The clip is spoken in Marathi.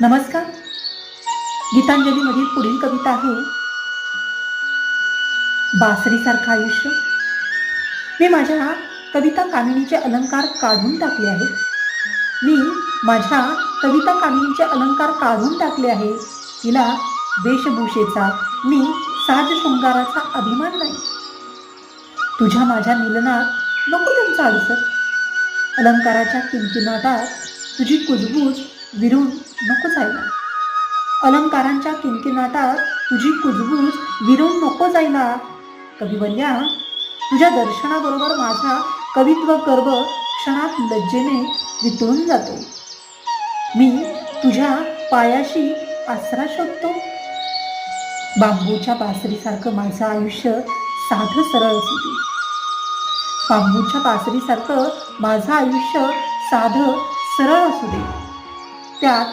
नमस्कार. गीतांजलीमधील पुढील कविता आहे बासरीसारखं आयुष्य. मी माझ्या कविता कामिनीचे अलंकार काढून टाकले आहेत मी माझ्या कविता कामिनीचे अलंकार काढून टाकले आहे. तिला वेशभूषेचा मी साज शृंगाराचा अभिमान नाही. तुझ्या माझ्या मिलनात नको त्यांचा अडसर अलंकाराच्या किंकिनाटात तुझी कुजबूज विरून नको जायला. अलंकारांच्या किंकिनाटात तुझी कुजबूज विरून नको जायला. कविवर्या तुझ्या दर्शनाबरोबर माझा कवित्व गर्व क्षणात लज्जेने वितळून जातो. मी तुझ्या पायाशी आसरा शोधतो. बांबूच्या बासरीसारखं माझं आयुष्य साधं सरळ असू दे बांबूच्या बासरीसारखं माझं आयुष्य साधं सरळ असू दे त्यात